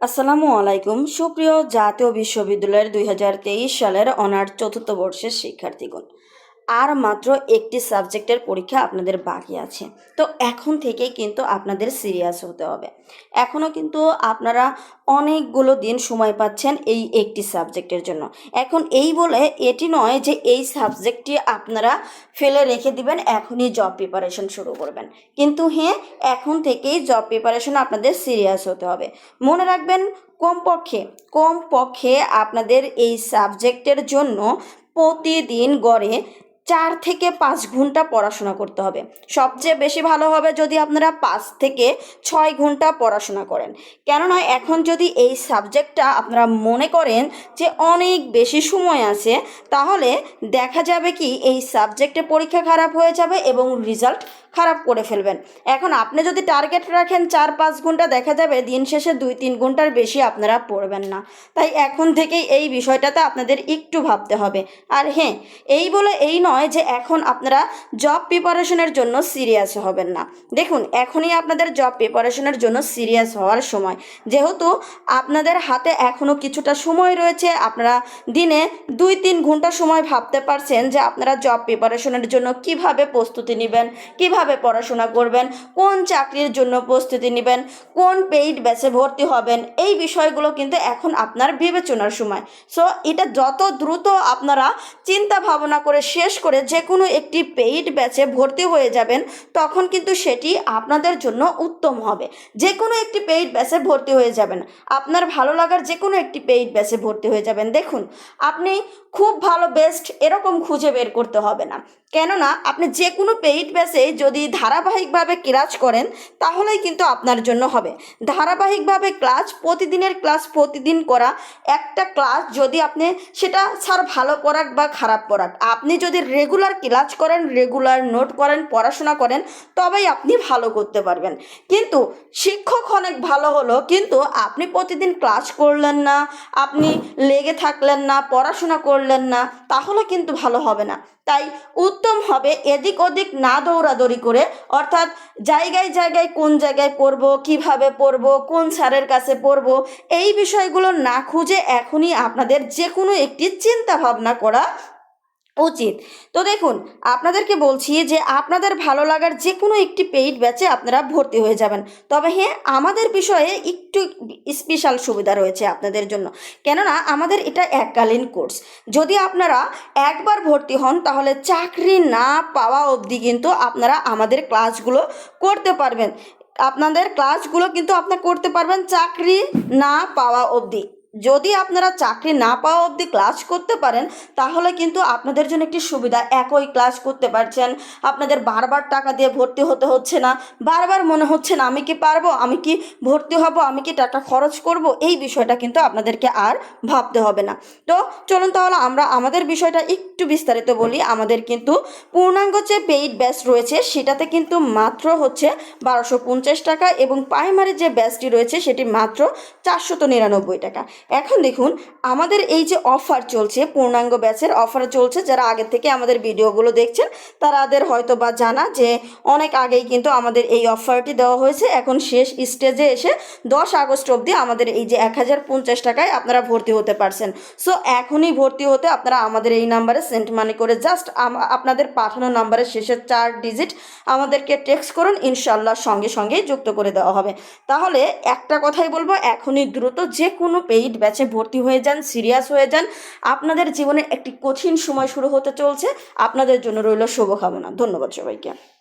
আসসালামু আলাইকুম। সুপ্রিয় জাতীয় বিশ্ববিদ্যালয়ের দুই হাজার তেইশ সালের অনার্স চতুর্থ বর্ষের শিক্ষার্থীগণ আর মাত্র একটি সাবজেক্টের পরীক্ষা আপনাদের বাকি আছে। তো এখন থেকেই কিন্তু আপনাদের সিরিয়াস হতে হবে। এখনও কিন্তু আপনারা অনেকগুলো দিন সময় পাচ্ছেন এই একটি সাবজেক্টের জন্য। এখন এই বলে এটি নয় যে এই সাবজেক্টটি আপনারা ফেলে রেখে দিবেন, এখনই জব প্রিপারেশন শুরু করবেন। কিন্তু হ্যাঁ এখন থেকেই জব প্রিপারেশন আপনাদের সিরিয়াস হতে হবে। মনে রাখবেন, কমপক্ষে কমপক্ষে আপনাদের এই সাবজেক্টের জন্য প্রতিদিন গড়ে চার থেকে পাঁচ ঘণ্টা পড়াশোনা করতে হবে। সবচেয়ে বেশি ভালো হবে যদি আপনারা পাঁচ থেকে ছয় ঘণ্টা পড়াশোনা করেন। কেননা এখন যদি এই সাবজেক্টটা আপনারা মনে করেন যে অনেক বেশি সময় আছে, তাহলে দেখা যাবে কি এই সাবজেক্টে পরীক্ষা খারাপ হয়ে যাবে এবং রেজাল্ট খারাপ করে ফেলবেন। এখন আপনি যদি টার্গেট রাখেন চার পাঁচ ঘণ্টা, দেখা যাবে দিন শেষে দুই তিন ঘণ্টার বেশি আপনারা পড়বেন না। তাই এখন থেকেই এই বিষয়টাতে আপনাদের একটু ভাবতে হবে। আর হ্যাঁ এই বলে এই নয় যে এখন আপনারা জব প্রিপারেশনের জন্য সিরিয়াস হবেন না। দেখুন, এখনই আপনাদের জব প্রিপারেশনের জন্য সিরিয়াস হওয়ার সময়। যেহেতু আপনাদের হাতে এখনও কিছুটা সময় রয়েছে, আপনারা দিনে দুই তিন ঘণ্টা সময় ভাবতে পারছেন যে আপনারা জব প্রিপারেশনের জন্য কীভাবে প্রস্তুতি নেবেন, কীভাবে পড়াশোনা করবেন, কোন চাকরির জন্য প্রস্তুতি নেবেন, কোন পেইড ব্যাচে ভর্তি হবেন, এই বিষয়গুলো কিন্তু এখন আপনার বিবেচনার সময়। সো এটা যত দ্রুত আপনারা চিন্তা ভাবনা করে শেষ করে যে কোনো একটি পেইড ব্যাচে ভর্তি হয়ে যাবেন, তখন কিন্তু সেটি আপনাদের জন্য উত্তম হবে। যে কোনো একটি পেইড ব্যাচে ভর্তি হয়ে যাবেন, আপনার ভালো লাগার যে কোনো একটি পেইড ব্যাচে ভর্তি হয়ে যাবেন। দেখুন, আপনি খুব ভালো বেস্ট এরকম খুঁজে বের করতে হবে না। কেননা, আপনি যে কোনো পেইড ব্যাচে যদি ধারাবাহিকভাবে ক্লাস করেন, তাহলেই কিন্তু আপনার জন্য হবে। ধারাবাহিকভাবে ক্লাস, প্রতিদিনের ক্লাস, প্রতিদিন করা একটা ক্লাস যদি আপনি, সেটা স্যার ভালো পড়াক বা খারাপ পড়াক। আপনি যদি রেগুলার ক্লাস করেন, রেগুলার নোট করেন, পড়াশোনা করেন, তবেই আপনি ভালো করতে পারবেন। কিন্তু শিক্ষক অনেক ভালো হলো, কিন্তু আপনি প্রতিদিন ক্লাস করলেন না, আপনি লেগে থাকলেন না, পড়াশোনা করলেন না, তাহলে কিন্তু ভালো হবে না। তাই উত্তম হবে এদিক ওদিক না দৌড়াদৌড়ি করে, অর্থাৎ জায়গায় জায়গায় কোন জায়গায় পড়ব, কীভাবে পড়ব, কোন স্যারের কাছে পড়ব, এই বিষয়গুলো না খুঁজে এখনই আপনাদের যে কোনো একটি চিন্তা ভাবনা করা উচিত। তো দেখুন, আপনাদেরকে বলছি যে আপনাদের ভালো লাগার যে কোনো একটি পেইড ব্যাচে আপনারা ভর্তি হয়ে যাবেন। তবে হ্যাঁ আমাদের বিষয়ে একটু স্পেশাল সুবিধা রয়েছে আপনাদের জন্য। কেননা আমাদের এটা এককালীন কোর্স। যদি আপনারা একবার ভর্তি হন, তাহলে চাকরি না পাওয়া অবধি কিন্তু আপনারা আমাদের ক্লাসগুলো করতে পারবেন। আপনাদের ক্লাসগুলো কিন্তু আপনারা করতে পারবেন চাকরি না পাওয়া অবধি। যদি আপনারা চাকরি না পাওয়া অবধি ক্লাস করতে পারেন, তাহলে কিন্তু আপনাদের জন্য একটি সুবিধা, একই ক্লাস করতে পারছেন। আপনাদের বারবার টাকা দিয়ে ভর্তি হতে হচ্ছে না। বারবার মনে হচ্ছে না, আমি কি পারব? আমি কি ভর্তি হব? আমি কি টাকা খরচ করব? এই বিষয়টা কিন্তু আপনাদেরকে আর ভাবতে হবে না। তো চলুন তাহলে আমরা আমাদের বিষয়টা একটু বিস্তারিত বলি। আমাদের কিন্তু পূর্ণাঙ্গ যে পেইড ব্যাচ রয়েছে, সেটাতে কিন্তু মাত্র হচ্ছে বারোশো পঞ্চাশ টাকা এবং প্রাইমারি যে ব্যাচটি রয়েছে, সেটি মাত্র চারশত নিরানব্বই টাকা। এখন দেখুন, আমাদের এই যে অফার চলছে, পূর্ণাঙ্গ ব্যাচের অফার চলছে, যারা আগে থেকে আমাদের ভিডিওগুলো দেখছেন তাদের হয়তো বা জানা যে অনেক আগেই কিন্তু আমাদের এই অফারটি দেওয়া হয়েছে। এখন শেষ স্টেজে এসে দশ আগস্ট অবধি আমাদের এই যে এক হাজার পঞ্চাশ টাকায় আপনারা ভর্তি হতে পারছেন। সো এখনই ভর্তি হতে আপনারা আমাদের এই নাম্বারে সেন্ট মানি করে জাস্ট আপনাদের পাঠানো নাম্বারের শেষের চার ডিজিট আমাদেরকে টেক্সট করুন ইনশাল্লাহ সঙ্গে সঙ্গেই যুক্ত করে দেওয়া হবে। তাহলে একটা কথাই বলব, এখনই দ্রুত যে কোনো পেইড ব্যাচে ভর্তি হয়ে যান, সিরিয়াস হয়ে যান। আপনাদের জীবনে একটি কঠিন সময় শুরু হতে চলছে। আপনাদের জন্য রইল শুভকামনা। ধন্যবাদ সবাইকে।